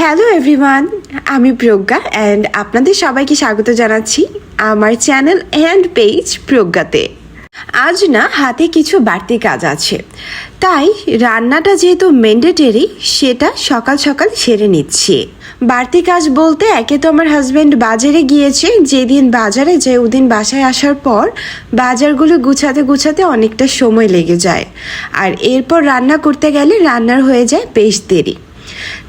Hello everyone আমি প্রজ্ঞা and আপনাদের সবাইকে স্বাগত জানাচ্ছি আমার চ্যানেল অ্যান্ড পেজ প্রজ্ঞাতে। আজ না, হাতে কিছু বাড়তি কাজ আছে। তাই, রান্নাটা যেহেতু ম্যান্ডেটরি সেটা সকাল সকাল সেরে নিচ্ছি। বাড়তি কাজ বলতে, একে তো আমার হাজব্যান্ড বাজারে গিয়েছে, যেদিন বাজারে যে ওদিন বাসায় আসার পর, বাজারগুলো গুছাতে গুছাতে অনেকটা সময় লেগে যায়। আর এরপর রান্না করতে গেলে রান্নার হয়ে যায় বেশ দেরি।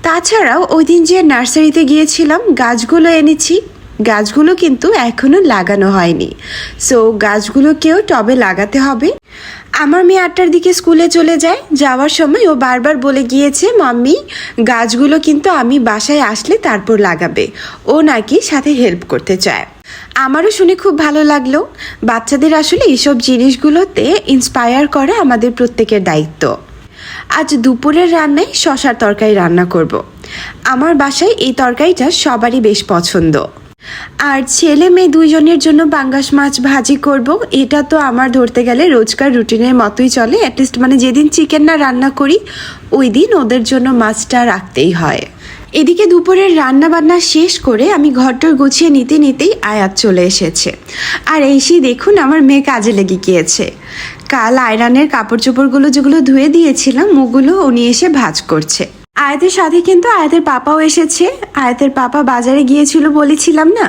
তাছাড়াও ওই দিন যে নার্সারিতে গিয়েছিলাম, গাছগুলো এনেছি। গাছগুলো কিন্তু এখনও লাগানো হয়নি। সো গাছগুলোকেও টবে লাগাতে হবে। আমার মেয়ে আটটার দিকে স্কুলে চলে যায়। যাওয়ার সময় ও বারবার বলে গিয়েছে, মাম্মি, গাছগুলো কিন্তু আমি বাসায় আসলে তারপর লাগাবে। ও নাকি সাথে হেল্প করতে চায়। আমারও শুনে খুব ভালো লাগল। বাচ্চাদের আসলে এইসব জিনিসগুলোতে ইন্সপায়ার করা আমাদের প্রত্যেকের দায়িত্ব। আজ দুপুরের রান্নায় শশার তরকারি রান্না করব। আমার বাসায় এই তরকারিটা সবারই বেশ পছন্দ। আর ছেলে মেয়ে দুইজনের জন্য পাঙ্গাস মাছ ভাজি করব। এটা তো আমার ধরতে গেলে রোজকার রুটিনের মতোই চলে। অ্যাটলিস্ট মানে যেদিন চিকেন না রান্না করি, ওই দিন ওদের জন্য মাছটা রাখতেই হয়। এদিকে দুপুরের রান্না বান্না শেষ করে আমি ঘরটর গুছিয়ে নিতে নিতেই আয়াত চলে এসেছে। আর এসেই দেখুন আমার মেয়ে কাজে লেগে গিয়েছে। কাল আয়রানের কাপড় চোপড়গুলো যেগুলো ধুয়ে দিয়েছিলাম, ওগুলো উনি এসে ভাজ করছে। আয়াতের সাথে কিন্তু আয়াতের পাপাও এসেছে। আয়াতের পাপা বাজারে গিয়েছিল বলেছিলাম না?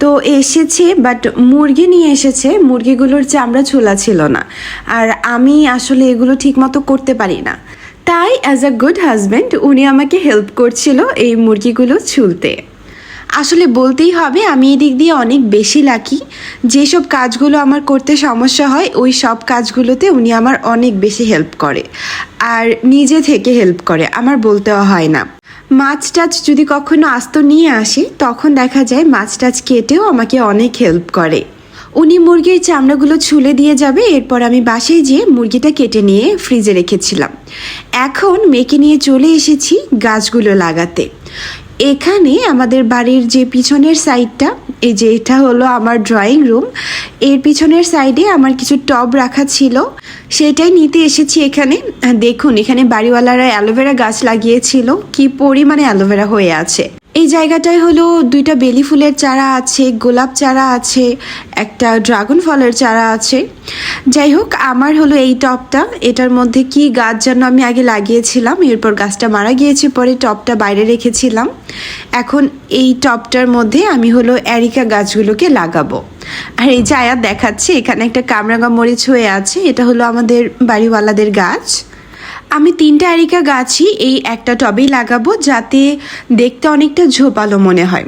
তো এসেছে বাট মুরগি নিয়ে এসেছে। মুরগিগুলোর চামড়া ছোলা ছিল না। আর আমি আসলে এগুলো ঠিকমতো করতে পারি না। তাই অ্যাজ আ গুড হাজব্যান্ড উনি আমাকে হেল্প করছিল এই মুরগিগুলো ছুলতে। আসলে বলতেই হবে, আমি এদিক দিয়ে অনেক বেশি লাকি যেসব কাজগুলো আমার করতে সমস্যা হয়, ওই সব কাজগুলোতে উনি আমার অনেক বেশি হেল্প করে। আর নিজে থেকে হেল্প করে, আমার বলতেও হয় না। মাছ টাছ যদি কখনো আস্ত নিয়ে আসি, তখন দেখা যায় মাছ টাছ কেটেও আমাকে অনেক হেল্প করে। উনি মুরগির চামড়াগুলো ছুলে দিয়ে যাবে, এরপর আমি বাসায় যেয়ে মুরগিটা কেটে নিয়ে ফ্রিজে রেখেছিলাম। এখন মেয়েকে নিয়ে চলে এসেছি গাছগুলো লাগাতে। এখানে আমাদের বাড়ির যে পিছনের সাইডটা এই যে এটা হলো আমার ড্রয়িং রুম এর পিছনের সাইডে আমার কিছু টব রাখা ছিল। সেটাই নিতে এসেছি এখানে। দেখুন, এখানে বাড়িওয়ালারা অ্যালোভেরা গাছ লাগিয়েছিল। কি পরিমাণে অ্যালোভেরা হয়ে আছে। এই জায়গাটায় হলো দুইটা বেলি ফুলের চারা আছে, গোলাপ চারা আছে, একটা ড্রাগন ফলের চারা আছে। যাই হোক, আমার হলো এই টপটা। এটার মধ্যে কি গাছ যেন আমি আগে লাগিয়েছিলাম, এরপর গাছটা মারা গিয়েছে, পরে টপটা বাইরে রেখেছিলাম। এখন এই টপটার মধ্যে আমি হলো অ্যারিকা গাছগুলোকে লাগাবো। আর এই যে আয়াত দেখাচ্ছে, এখানে একটা কামরাঙা মরিচ হয়ে আছে, এটা হলো আমাদের বাড়িওয়ালাদের গাছ। আমি তিনটা আরিকা গাছই এই একটা টবেই লাগাবো যাতে দেখতে অনেকটা ঝোপালো মনে হয়।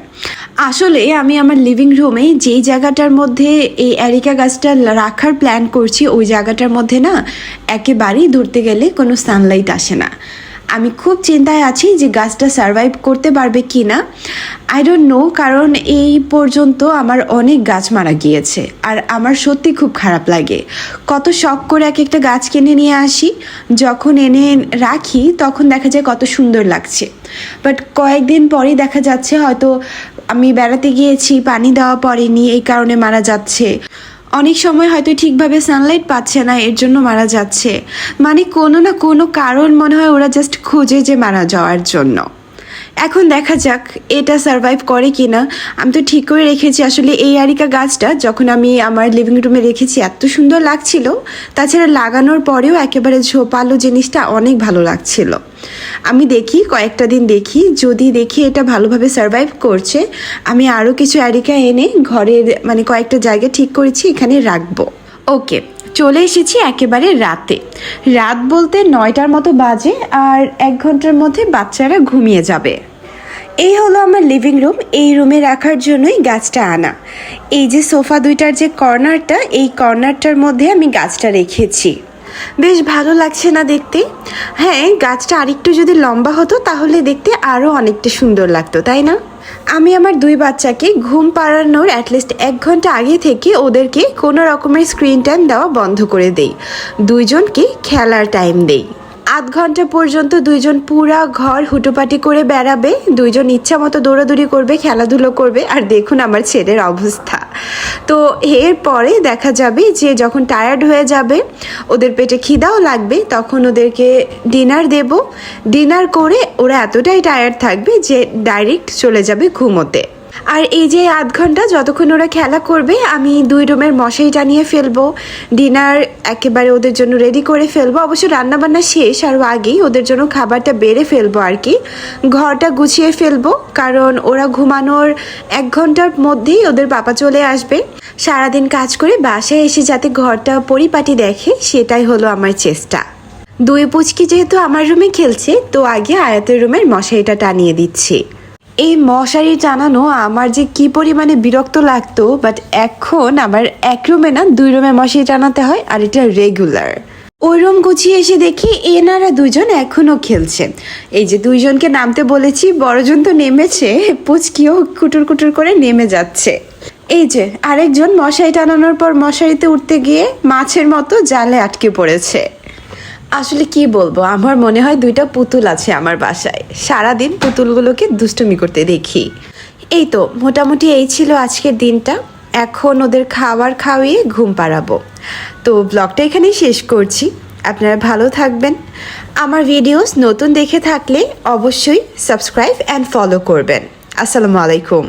আসলে আমি আমার লিভিং রুমে যেই জায়গাটার মধ্যে এই অ্যারিকা গাছটা রাখার প্ল্যান করছি, ওই জায়গাটার মধ্যে না একেবারেই ধরতে গেলে কোনো সানলাইট আসে না। আমি খুব চিন্তায় আছি যে গাছটা সারভাইভ করতে পারবে কি না আই ডোন্ট নো কারণ এই পর্যন্ত আমার অনেক গাছ মারা গিয়েছে, আর আমার সত্যি খুব খারাপ লাগে। কত শখ করে এক একটা গাছ কিনে নিয়ে আসি, যখন এনে রাখি, তখন দেখা যায় কত সুন্দর লাগছে। বাট কয়েকদিন পরেই দেখা যাচ্ছে হয়তো আমি বেড়াতে গিয়েছি, পানি দেওয়া পড়েনি, এই কারণে মারা যাচ্ছে। অনেক সময় হয়তো ঠিকভাবে সানলাইট পাচ্ছে না, এর জন্য মারা যাচ্ছে। মানে কোনো না কোনো কারণ মনে হয় ওরা জাস্ট খুঁজে যে মারা যাওয়ার জন্য। এখন দেখা যাক এটা সারভাইভ করে কি না আমি তো ঠিক করে রেখেছি আসলে এই আরিকা গাছটা, যখন আমি আমার লিভিং রুমে রেখেছি, এত সুন্দর লাগছিল। তাছাড়া লাগানোর পরেও একেবারে ঝোপালো জিনিসটা অনেক ভালো লাগছিল। আমি দেখি, কয়েকটা দিন দেখি, যদি দেখি এটা ভালোভাবে সারভাইভ করছে, আমি আরও কিছু অ্যারিকা এনে ঘরের মানে কয়েকটা জায়গা ঠিক করেছি, এখানে রাখব। ওকে চলে এসেছি একেবারে রাতে। রাত বলতে নয়টার মতো বাজে আর এক ঘণ্টার মধ্যে বাচ্চারা ঘুমিয়ে যাবে। এই হলো আমার লিভিং রুম এই রুমে রাখার জন্যই গাছটা আনা। এই যে সোফা দুইটার যে কর্নারটা, এই কর্নারটার মধ্যে আমি গাছটা রেখেছি। বেশ ভালো লাগছে না দেখতে। হ্যাঁ গাছটা আরেকটু যদি লম্বা হতো, তাহলে দেখতে আরও অনেকটা সুন্দর লাগতো, তাই না? আমি আমার দুই বাচ্চাকে ঘুম পাড়ানোর অ্যাটলিস্ট এক ঘণ্টা আগে থেকে ওদেরকে কোনো রকমের স্ক্রিন টাইম দেওয়া বন্ধ করে দেই। দুইজনকে খেলার টাইম দেই। আধ ঘণ্টা পর্যন্ত দুইজন পুরা ঘর হুটোপাটি করে বেড়াবে, দুইজন ইচ্ছা মতো দৌড়াদৌড়ি করবে, খেলাধুলো করবে, আর দেখুন আমার ছেলের অবস্থা। তো এরপরে দেখা যাবে যে যখন টায়ার্ড হয়ে যাবে, ওদের পেটে খিদাও লাগবে, তখন ওদেরকে ডিনার দেব। ডিনার করে ওরা এতটাই টায়ার্ড থাকবে যে ডাইরেক্ট চলে যাবে ঘুমোতে। আর এই যে আধ ঘণ্টা যতক্ষণ ওরা খেলা করবে, আমি দুই রুমের মশাই টানিয়ে ফেলব, ডিনার একেবারে ওদের জন্য রেডি করে ফেলব, অবশ্য রান্নাবান্না শেষ আরও আগেই ওদের জন্য খাবারটা বেড়ে ফেলব আর কি। ঘরটা গুছিয়ে ফেলব, কারণ ওরা ঘুমানোর এক ঘণ্টার মধ্যেই ওদের বাবা চলে আসবে। সারাদিন কাজ করে বাসায় এসে যাতে ঘরটা পরিপাটি দেখে, সেটাই হলো আমার চেষ্টা। দুই পুচকি যেহেতু আমার রুমে খেলছে, তো আগে আয়াতের রুমের মশারিটা টানিয়ে দিচ্ছি। এই মশারি টানানো আমার যে কি পরিমাণে বিরক্ত লাগতো বাট এখন আমার এক রুমে না, দুই রুমে মশারি টানাতে হয়, আর এটা রেগুলার ওই রুম গুছিয়ে এসে দেখি এনারা দুজন এখনও খেলছে। এই যে দুইজনকে নামতে বলেছি, বড়জন তো নেমেছে, পুচকিও কুটুর কুটুর করে নেমে যাচ্ছে। এই যে আরেকজন মশারি টানানোর পর মশারিতে উঠতে গিয়ে মাছের মতো জালে আটকে পড়েছে। আসলে কি বলব? আমার মনে হয় দুইটা পুতুল আছে আমার বাসায়। সারাদিন পুতুলগুলোকে দুষ্টুমি করতে দেখি। এই তো, মোটামুটি এই ছিল আজকের দিনটা। এখন ওদের খাবার খাওয়িয়ে ঘুম পাড়াবো। তো ব্লগটা এখানেই শেষ করছি। আপনারা ভালো থাকবেন। আমার ভিডিওস নতুন দেখে থাকলে অবশ্যই সাবস্ক্রাইব অ্যান্ড ফলো করবেন। আসসালামু আলাইকুম।